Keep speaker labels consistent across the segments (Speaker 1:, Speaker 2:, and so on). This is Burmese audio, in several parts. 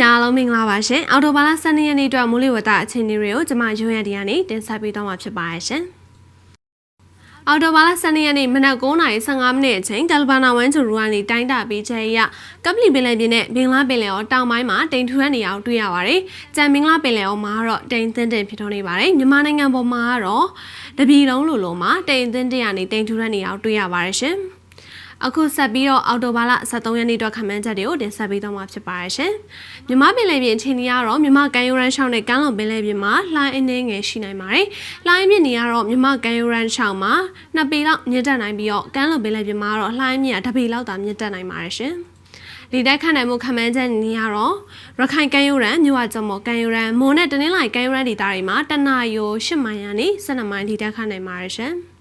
Speaker 1: ညာအားလုံးမင်္ဂလာပါရှင်အော်တိုဘာလ12ရက်နေ့အတွက်မိုးလေဝသအခြေအနေတွေကိုကျွန်မရုံးရတဲ့ကနေတင်ဆက်ပေးသွားမှာဖြစ်ပါရဲ့ရှင်အော်တိုဘာလ12ရက်နေ့မနက်9:15မိနစ်အချိန်တယ်လီဖာနာဝမ်ချူရူကနေတိုင်းတာပေးချက်အရကပလီပင်လယ်ပြင်နဲ့ဘင်္ဂလားပင်လယ်အော်တောင်ပိုင်းမှာတိမ်ထူတဲ့နေရာကိုတွေ့ရပါတယ်။ကြံဘင်္ဂလားပင်လယ်အော်မှာတော့တိမ်သင်းတင်ဖြစ်ထွန်းနေပါတယ်။မြန်မာနိုင်ငံပေါ်မှာကတော့တပြည်လုံးလိုလိုမှာတိမ်သင်းတင်ရနေတိမ်ထူတဲ့နေရာကိုတွေ့ရပါတယ်ရှင်။ အခုဆက်ပြီးတော့အော်တိုဘာလ23ရက်နေ့အတွက်ခန့်မှန်းချက်တွေကိုတင်ဆက်ပေးသွားမှာဖြစ်ပါရရှင်။မြမပင်လယ်ပြင်အချိန်ကြီးကတော့မြမကန်ယူရန်ရှောင်းနဲ့ကမ်းလွန်ပင်လယ်ပြင်မှာလှိုင်းအင်းငယ်ရှိနိုင်ပါတယ်။လှိုင်းမြင့်နေကတော့မြမကန်ယူရန်ရှောင်းမှာ2ပေလောက်မြင့်တက်နိုင်ပြီးတော့ကမ်းလွန်ပင်လယ်ပြင်မှာတော့လှိုင်းမြင့်1ပေလောက်သာမြင့်တက်နိုင်ပါတယ်ရှင်။ဒီတိုက်ခတ်နိုင်မှုခန့်မှန်းချက်နေရတော့ရခိုင်ကမ်းရိုးရန်မြို့ဝကျမော်ကမ်းရိုးရန်မိုးနဲ့တနင်္လာရီကမ်းရိုးရန်ဒေသတွေမှာတနအီယို8မိုင်ရနေ12မိုင်ဒီတိုက်ခတ်နိုင်ပါတယ်ရှင်။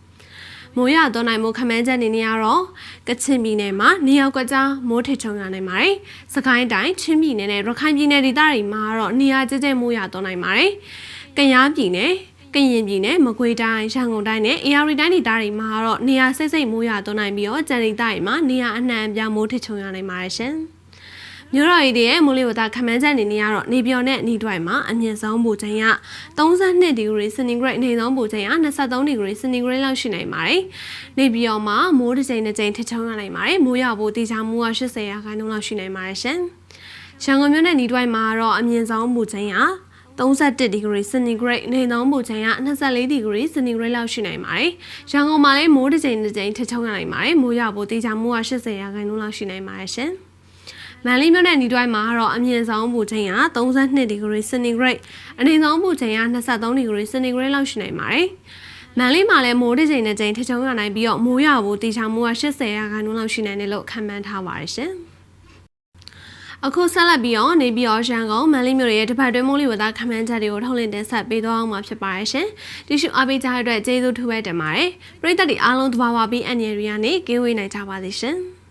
Speaker 1: မိုးရတော့နိုင်မှုခမန်းချက်နေနေရတော့ကချင်ပြည်နယ်မှာနေရောက်ကကြားမိုးထချုံရနိုင်ပါတယ်။စကိုင်းတိုင်းချင်းပြည်နယ်နဲ့ရခိုင်ပြည်နယ်ဒေသတွေမှာတော့နေရာကျကျမိုးရတော့နိုင်ပါတယ်။ကယားပြည်နယ်ကရင်ပြည်နယ်မကွေးတိုင်းရန်ကုန်တိုင်းနဲ့အေရီတိုင်းဒေသတွေမှာတော့နေရာစိတ်စိတ်မိုးရတော့နိုင်ပြီးတော့ကြံဒေသတွေမှာနေရာအနှံ့အပြားမိုးထချုံရနိုင်ပါတယ်ရှင်။ မြို့တော်ရီရဲ့မိုးလေဝသခန့်မှန်းချက်အနေနဲ့ကတော့နေပြော်နဲ့နေတွိုင်မှာအမြင့်ဆုံးပူချိန်က32ဒီဂရီစင်တီဂရိတ်နေဆုံးပူချိန်က23ဒီဂရီစင်တီဂရိတ်လောက်ရှိနိုင်ပါတယ်။နေပြော်မှာမိုးတစ်ချိန်တစ်ချိန်ထချုံရနိုင်ပါတယ်။မိုးရွာဖို့တေချာမှုက80ရာခိုင်နှုန်းလောက်ရှိနိုင်ပါတယ်ရှင်။ရန်ကုန်မြို့နဲ့နေတွိုင်မှာတော့အမြင့်ဆုံးပူချိန်က31ဒီဂရီစင်တီဂရိတ်နေသောပူချိန်က24ဒီဂရီစင်တီဂရိတ်လောက်ရှိနိုင်ပါတယ်။ရန်ကုန်မှာလည်းမိုးတစ်ချိန်တစ်ချိန်ထချုံရနိုင်ပါတယ်။မိုးရွာဖို့တေချာမှုက80ရာခိုင်နှုန်းလောက်ရှိနိုင်ပါတယ်ရှင်။ မန်လေးမြို့နယ်ညီတွိုင်းမှာတော့အမြင့်ဆုံးပူချိန်က32ဒီဂရီစင်တီဂရိတ်အနိမ့်ဆုံးပူချိန်က23ဒီဂရီစင်တီဂရိတ်လောက်ရှိနိုင်ပါတယ်။မန်လေးမှာလည်းမိုးတစ်ချိန်နဲ့ချိန်ထချုံရနိုင်ပြီးတော့မိုးရွာဖို့တေချာမိုးက80ရာခိုင်နှုန်းလောက်ရှိနိုင်တယ်လို့ခန့်မှန်းထားပါတယ်ရှင်။အခုဆက်လက်ပြီးတော့နေပြီးတော့ရန်ကုန်မန်လေးမြို့ရဲ့တပတ်တွင်းမိုးလေဝသခန့်မှန်းချက်တွေကိုထုတ်လင်းတင်ဆက်ပေးသွားအောင်မှာဖြစ်ပါတယ်ရှင်။တီရှူအားပေးကြတဲ့အတွက်ကျေးဇူးထူးပဲတင်ပါတယ်။ပရိသတ်တွေအားလုံးသဘာဝပြီးအန်ရရီကနေကင်းဝေးနိုင်ကြပါစေရှင်။